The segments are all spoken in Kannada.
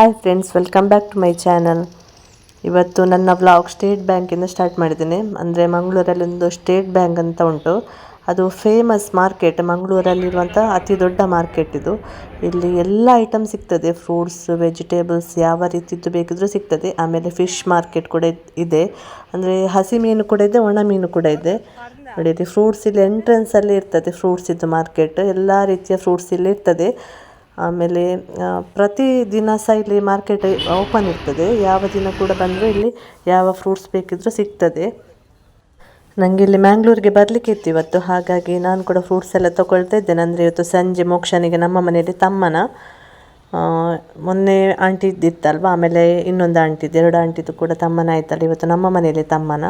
Hi friends welcome back to my channel ಇವತ್ತು ನನ್ನ ವ್ಲಾಗ್ ಸ್ಟೇಟ್ ಬ್ಯಾಂಕಿಂದ ಸ್ಟಾರ್ಟ್ ಮಾಡಿದ್ದೀನಿ. ಅಂದರೆ ಮಂಗಳೂರಲ್ಲಿ ಒಂದು ಸ್ಟೇಟ್ ಬ್ಯಾಂಕ್ ಅಂತ ಉಂಟು. ಅದು ಫೇಮಸ್ ಮಾರ್ಕೆಟ್ ಮಂಗಳೂರಲ್ಲಿರುವಂಥ ಅತಿ ದೊಡ್ಡ ಮಾರ್ಕೆಟ್ ಇದು. ಇಲ್ಲಿ ಎಲ್ಲ ಐಟಮ್ ಸಿಗ್ತದೆ. ಫ್ರೂಟ್ಸ್ ವೆಜಿಟೇಬಲ್ಸ್ ಯಾವ ರೀತಿದ್ದು ಬೇಕಿದ್ರೂ ಸಿಗ್ತದೆ. ಆಮೇಲೆ ಫಿಶ್ ಮಾರ್ಕೆಟ್ ಕೂಡ ಇದೆ ಅಂದರೆ ಹಸಿ ಮೀನು ಕೂಡ ಇದೆ, ಒಣ ಮೀನು ಕೂಡ ಇದೆ. ನೋಡಿ ಫ್ರೂಟ್ಸ್ ಇಲ್ಲಿ ಎಂಟ್ರೆನ್ಸ್ ಅಲ್ಲಿ ಇರ್ತದೆ ಫ್ರೂಟ್ಸ್ ಇದ್ದು ಮಾರ್ಕೆಟ್ ಎಲ್ಲ ರೀತಿಯ ಫ್ರೂಟ್ಸ್ ಇಲ್ಲಿ ಇರ್ತದೆ. ಆಮೇಲೆ ಪ್ರತಿ ದಿನ ಸಹ ಇಲ್ಲಿ ಮಾರ್ಕೆಟ್ ಓಪನ್ ಇರ್ತದೆ. ಯಾವ ದಿನ ಕೂಡ ಬಂದರೂ ಇಲ್ಲಿ ಯಾವ ಫ್ರೂಟ್ಸ್ ಬೇಕಿದ್ರೂ ಸಿಗ್ತದೆ. ನನಗೆ ಇಲ್ಲಿ ಮ್ಯಾಂಗ್ಳೂರಿಗೆ ಬರಲಿಕ್ಕೆ ಇತ್ತು ಇವತ್ತು. ಹಾಗಾಗಿ ನಾನು ಕೂಡ ಫ್ರೂಟ್ಸ್ ಎಲ್ಲ ತೊಗೊಳ್ತಾ ಇದ್ದೇನೆ. ಅಂದರೆ ಇವತ್ತು ಸಂಜೆ ಮೋಕ್ಷನಿಗೆ ನಮ್ಮ ಮನೆಯಲ್ಲಿ ತಮ್ಮನ ಮೊನ್ನೆ ಆಂಟಿ ಇದ್ದಿತ್ತಲ್ವ? ಆಮೇಲೆ ಇನ್ನೊಂದು ಆಂಟಿ ಇದ್ದು, ಎರಡು ಆಂಟಿದು ಕೂಡ ತಮ್ಮನ ಆಯ್ತಲ್ಲ. ಇವತ್ತು ನಮ್ಮ ಮನೆಯಲ್ಲಿ ತಮ್ಮನ.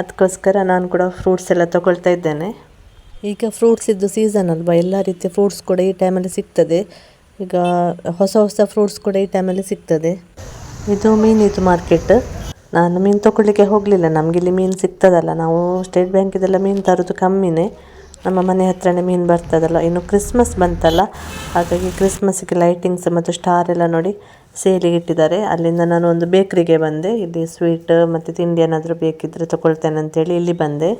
ಅದಕ್ಕೋಸ್ಕರ ನಾನು ಕೂಡ ಫ್ರೂಟ್ಸ್ ಎಲ್ಲ ತೊಗೊಳ್ತಾ ಇದ್ದೇನೆ. ಈಗ ಫ್ರೂಟ್ಸ್ ಇದ್ದು ಸೀಸನ್ ಅಲ್ವಾ? ಎಲ್ಲ ರೀತಿಯ ಫ್ರೂಟ್ಸ್ ಕೂಡ ಈ ಟೈಮಲ್ಲಿ ಸಿಗ್ತದೆ. ಈಗ ಹೊಸ ಹೊಸ ಫ್ರೂಟ್ಸ್ ಕೂಡ ಈ ಟೈಮಲ್ಲಿ ಸಿಗ್ತದೆ. ಇದು ಮೀನಿದು ಮಾರ್ಕೆಟ್ ನಾನು ಮೀನು ತಗೊಳ್ಳಿಕ್ಕೆ ಹೋಗಲಿಲ್ಲ. ನಮಗೆ ಇಲ್ಲಿ ಮೀನು ಸಿಗ್ತದಲ್ಲ. ನಾವು ಸ್ಟೇಟ್ ಬ್ಯಾಂಕಿದೆಲ್ಲ ಮೀನು ತರೋದು ಕಮ್ಮಿನೇ. ನಮ್ಮ ಮನೆ ಹತ್ರನೇ ಮೀನು ಬರ್ತದಲ್ಲ. ಇನ್ನು ಕ್ರಿಸ್ಮಸ್ ಬಂತಲ್ಲ. ಹಾಗಾಗಿ ಕ್ರಿಸ್ಮಸ್ಗೆ ಲೈಟಿಂಗ್ಸ್ ಮತ್ತು ಸ್ಟಾರ್ ಎಲ್ಲ ನೋಡಿ ಸೇಲಿಗೆ ಇಟ್ಟಿದ್ದಾರೆ. ಅಲ್ಲಿಂದ ನಾನು ಒಂದು ಬೇಕ್ರಿಗೆ ಬಂದೆ. ಇಲ್ಲಿ ಸ್ವೀಟ್ ಮತ್ತು ತಿಂಡಿ ಏನಾದರೂ ಬೇಕಿದ್ದರೆ ತೊಗೊಳ್ತೇನೆ ಅಂತೇಳಿ ಇಲ್ಲಿ ಬಂದೆ.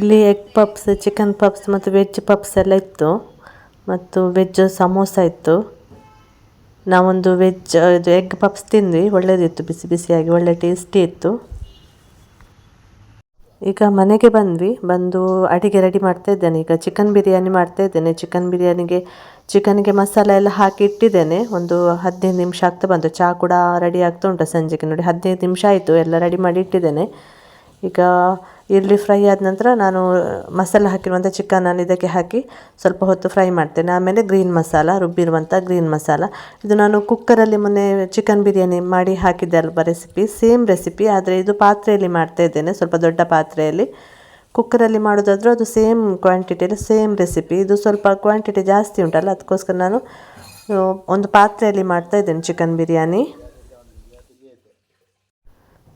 ಇಲ್ಲಿ ಎಗ್ ಪಪ್ಸ್ ಚಿಕನ್ ಪಪ್ಸ್ ಮತ್ತು ವೆಜ್ ಪಪ್ಸ್ ಎಲ್ಲ ಇತ್ತು. ಮತ್ತು ವೆಜ್ ಸಮೋಸ ಇತ್ತು. ನಾವೊಂದು ವೆಜ್ ಇದು ಎಗ್ ಪಪ್ಸ್ ತಿಂದ್ವಿ. ಒಳ್ಳೆಯದಿತ್ತು ಬಿಸಿ ಬಿಸಿಯಾಗಿ, ಒಳ್ಳೆ ಟೇಸ್ಟಿ ಇತ್ತು. ಈಗ ಮನೆಗೆ ಬಂದ್ವಿ. ಬಂದು ಅಡಿಗೆ ರೆಡಿ ಮಾಡ್ತಾ ಇದ್ದೇನೆ. ಈಗ ಚಿಕನ್ ಬಿರಿಯಾನಿ ಮಾಡ್ತಾ ಇದ್ದೇನೆ. ಚಿಕನ್ ಬಿರಿಯಾನಿಗೆ ಚಿಕನ್ಗೆ ಮಸಾಲೆ ಎಲ್ಲ ಹಾಕಿ ಇಟ್ಟಿದ್ದೇನೆ. ಒಂದು ಹದಿನೈದು ನಿಮಿಷ ಆಗ್ತಾ ಬಂತು. ಚಹಾ ಕೂಡ ರೆಡಿ ಆಗ್ತಾ ಉಂಟು ಸಂಜೆಗೆ ನೋಡಿ. ಹದಿನೈದು ನಿಮಿಷ ಆಯಿತು. ಎಲ್ಲ ರೆಡಿ ಮಾಡಿ ಇಟ್ಟಿದ್ದೇನೆ. ಈಗ ಈರುಳ್ಳಿ ಫ್ರೈ ಆದ ನಂತರ ನಾನು ಮಸಾಲೆ ಹಾಕಿರುವಂಥ ಚಿಕನ್ ನಾನು ಇದಕ್ಕೆ ಹಾಕಿ ಸ್ವಲ್ಪ ಹೊತ್ತು ಫ್ರೈ ಮಾಡ್ತೇನೆ. ಆಮೇಲೆ ಗ್ರೀನ್ ಮಸಾಲ ರುಬ್ಬಿರುವಂಥ ಗ್ರೀನ್ ಮಸಾಲ. ಇದು ನಾನು ಕುಕ್ಕರಲ್ಲಿ ಮೊನ್ನೆ ಚಿಕನ್ ಬಿರಿಯಾನಿ ಮಾಡಿ ಹಾಕಿದ್ದೆ ಅಲ್ವ ರೆಸಿಪಿ ಸೇಮ್ ರೆಸಿಪಿ ಆದರೆ ಇದು ಪಾತ್ರೆಯಲ್ಲಿ ಮಾಡ್ತಾ ಇದ್ದೇನೆ, ಸ್ವಲ್ಪ ದೊಡ್ಡ ಪಾತ್ರೆಯಲ್ಲಿ. ಕುಕ್ಕರಲ್ಲಿ ಮಾಡೋದಾದರೂ ಅದು ಸೇಮ್ ಕ್ವಾಂಟಿಟಿಯಲ್ಲಿ ಸೇಮ್ ರೆಸಿಪಿ ಇದು ಸ್ವಲ್ಪ ಕ್ವಾಂಟಿಟಿ ಜಾಸ್ತಿ ಉಂಟಲ್ಲ, ಅದಕ್ಕೋಸ್ಕರ ನಾನು ಒಂದು ಪಾತ್ರೆಯಲ್ಲಿ ಮಾಡ್ತಾ ಇದ್ದೇನೆ ಚಿಕನ್ ಬಿರಿಯಾನಿ.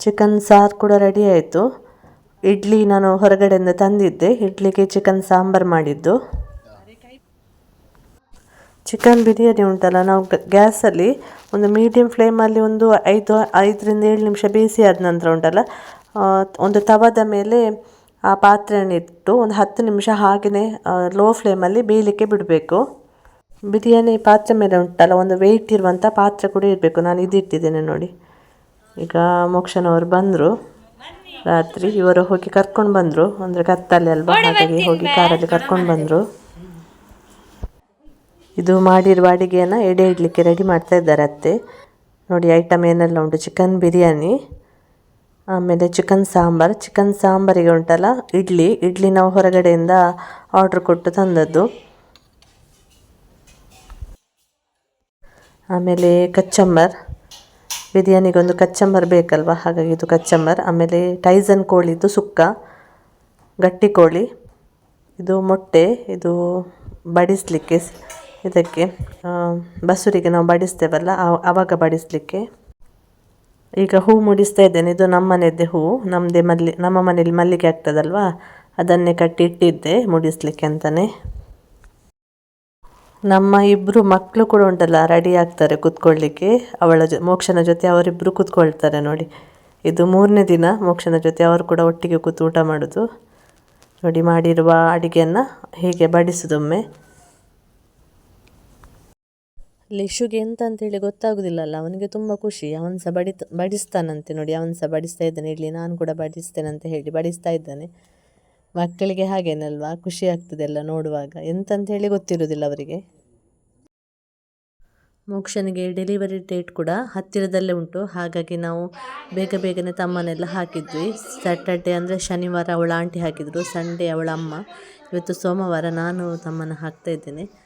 ಚಿಕನ್ ಸಾರು ಕೂಡ ರೆಡಿ ಆಯಿತು. ಇಡ್ಲಿ ನಾನು ಹೊರಗಡೆಯಿಂದ ತಂದಿದ್ದೆ. ಇಡ್ಲಿಗೆ ಚಿಕನ್ ಸಾಂಬಾರು ಮಾಡಿದ್ದು. ಚಿಕನ್ ಬಿರಿಯಾನಿ ಉಂಟಲ್ಲ, ನಾವು ಗ್ಯಾಸಲ್ಲಿ ಒಂದು ಮೀಡಿಯಮ್ ಫ್ಲೇಮಲ್ಲಿ ಒಂದು ಐದು, ಐದರಿಂದ ಏಳು ನಿಮಿಷ ಬೇಯಿಸಿ ಆದ ನಂತರ ಉಂಟಲ್ಲ ಒಂದು ತವದ ಮೇಲೆ ಆ ಪಾತ್ರೆಯನ್ನಿಟ್ಟು ಒಂದು ಹತ್ತು ನಿಮಿಷ ಹಾಗೆಯೇ ಲೋ ಫ್ಲೇಮಲ್ಲಿ ಬೇಯಲಿಕ್ಕೆ ಬಿಡಬೇಕು. ಬಿರಿಯಾನಿ ಪಾತ್ರೆ ಮೇಲೆ ಉಂಟಲ್ಲ, ಒಂದು ವೆಯ್ಟ್ ಇರುವಂಥ ಪಾತ್ರೆ ಕೂಡ ಇರಬೇಕು ನಾನು ಇದಿಟ್ಟಿದ್ದೇನೆ ನೋಡಿ. ಈಗ ಮೋಕ್ಷನವರು ಬಂದರು. ರಾತ್ರಿ ಇವರು ಹೋಗಿ ಕರ್ಕೊಂಡು ಬಂದರು. ಅಂದರೆ ಕತ್ತಲೆ ಅಲ್ವಾ? ಹಾಗಾಗಿ ಹೋಗಿ ಕಾರಲ್ಲಿ ಕರ್ಕೊಂಡು ಬಂದರು. ಇದು ಮಾಡಿರುವ ಅಡಿಗೆಯನ್ನು ಎಡೆ ಇಡಲಿಕ್ಕೆ ರೆಡಿ ಮಾಡ್ತಾ ಇದ್ದಾರೆ ಅತ್ತೆ. ನೋಡಿ ಐಟಮ್ ಏನೆಲ್ಲ ಉಂಟು? ಚಿಕನ್ ಬಿರಿಯಾನಿ ಆಮೇಲೆ ಚಿಕನ್ ಸಾಂಬಾರ್. ಚಿಕನ್ ಸಾಂಬಾರಿಗೆ ಉಂಟಲ್ಲ ಇಡ್ಲಿ. ಇಡ್ಲಿ ನಾವು ಹೊರಗಡೆಯಿಂದ ಆರ್ಡ್ರ್ ಕೊಟ್ಟು ತಂದದ್ದು. ಆಮೇಲೆ ಕಚ್ಚಂಬರ್. ಬಿರಿಯಾನಿಗೆ ಒಂದು ಕಚ್ಚಂಬರ್ ಬೇಕಲ್ವ? ಹಾಗಾಗಿ ಇದು ಕಚ್ಚಂಬರ್. ಆಮೇಲೆ ಟೈಸನ್ ಕೋಳಿದು ಸುಕ್ಕ, ಗಟ್ಟಿ ಕೋಳಿ, ಇದು ಮೊಟ್ಟೆ, ಇದು ಬಡಿಸಲಿಕ್ಕೆ ಇದಕ್ಕೆ ಬಸುರಿಗೆ ನಾವು ಬಡಿಸ್ತೇವಲ್ಲ ಆವಾಗ ಬಡಿಸಲಿಕ್ಕೆ. ಈಗ ಹೂ ಮುಡಿಸ್ತಾ ಇದ್ದೇನೆ. ಇದು ನಮ್ಮ ಮನೆಯದ್ದೇ ಹೂ. ನಮ್ಮದೇ ಮಲ್ಲಿ, ನಮ್ಮ ಮನೇಲಿ ಮಲ್ಲಿಗೆ ಆಗ್ತದಲ್ವಾ? ಅದನ್ನೇ ಕಟ್ಟಿ ಇಟ್ಟಿದ್ದೆ ಮುಡಿಸ್ಲಿಕ್ಕೆ ಅಂತಲೇ ನಮ್ಮ ಇಬ್ಬರು ಮಕ್ಕಳು ಕೂಡ ಉಂಟಲ್ಲ ರೆಡಿ ಆಗ್ತಾರೆ ಕೂತ್ಕೊಳ್ಳಿಕ್ಕೆ. ಅವಳ ಜೊ, ಮೋಕ್ಷನ ಜೊತೆ ಅವರಿಬ್ಬರು ಕೂತ್ಕೊಳ್ತಾರೆ ನೋಡಿ. ಇದು ಮೂರನೇ ದಿನ ಮೋಕ್ಷನ ಜೊತೆ ಅವರು ಕೂಡ ಒಟ್ಟಿಗೆ ಕೂತು ಊಟ ಮಾಡೋದು. ನೋಡಿ, ಮಾಡಿರುವ ಅಡಿಗೆಯನ್ನು ಹೀಗೆ ಬಡಿಸೋದೊಮ್ಮೆ. ಲಿಶುಗೆ ಎಂತ ಅಂತೇಳಿ ಗೊತ್ತಾಗೋದಿಲ್ಲಲ್ಲ, ಅವನಿಗೆ ತುಂಬ ಖುಷಿ. ಅವನು ಸಹ ಬಡಿತ, ಬಡಿಸ್ತಾನಂತೆ ನೋಡಿ ಅವನು ಸಹ ಬಡಿಸ್ತಾ ಇದ್ದಾನೆ. ಇಲ್ಲಿ ನಾನು ಕೂಡ ಬಡಿಸ್ತೇನೆ ಅಂತ ಹೇಳಿ ಬಡಿಸ್ತಾ ಇದ್ದಾನೆ. ಮಕ್ಕಳಿಗೆ ಹಾಗೇನಲ್ವಾ? ಖುಷಿ ಆಗ್ತದೆ ಎಲ್ಲ ನೋಡುವಾಗ. ಎಂತಂತ ಹೇಳಿ ಗೊತ್ತಿರೋದಿಲ್ಲ ಅವರಿಗೆ. ಮೋಕ್ಷನಿಗೆ ಡೆಲಿವರಿ ಡೇಟ್ ಕೂಡ ಹತ್ತಿರದಲ್ಲೇ ಉಂಟು. ಹಾಗಾಗಿ ನಾವು ಬೇಗ ಬೇಗನೆ ತಮ್ಮನೆಲ್ಲ ಹಾಕಿದ್ವಿ. ಸ್ಯಾಟರ್ಡೆ ಅಂದರೆ ಶನಿವಾರ ಅವಳ ಆಂಟಿ ಹಾಕಿದ್ರು. ಸಂಡೇ ಅವಳ ಅಮ್ಮ. ಇವತ್ತು ಸೋಮವಾರ ನಾನು ತಮ್ಮನ ಹಾಕ್ತಾ ಇದ್ದೇನೆ.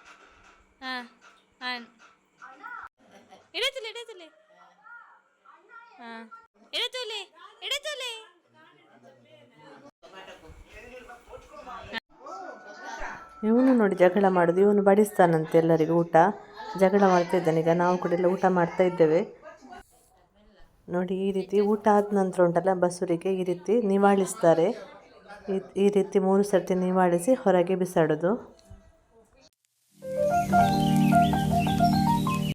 ಹಾಂ ಇವನು ನೋಡಿ ಜಗಳ ಮಾಡೋದು, ಇವನು ಬಡಿಸ್ತಾನಂತೆ ಎಲ್ಲರಿಗೂ ಊಟ. ಜಗಳ ಮಾಡ್ತಾ ಇದ್ದಾನೀಗ ನಾವು ಕೂಡ ಎಲ್ಲ ಊಟ ಮಾಡ್ತಾ ಇದ್ದೇವೆ. ನೋಡಿ, ಈ ರೀತಿ ಊಟ ಆದ ನಂತರ ಉಂಟಲ್ಲ, ಬಸುರಿಗೆ ಈ ರೀತಿ ನಿವಾಳಿಸ್ತಾರೆ. ಈ ರೀತಿ ಮೂರು ಸರ್ತಿ ನಿವಾಳಿಸಿ ಹೊರಗೆ ಬಿಸಾಡೋದು.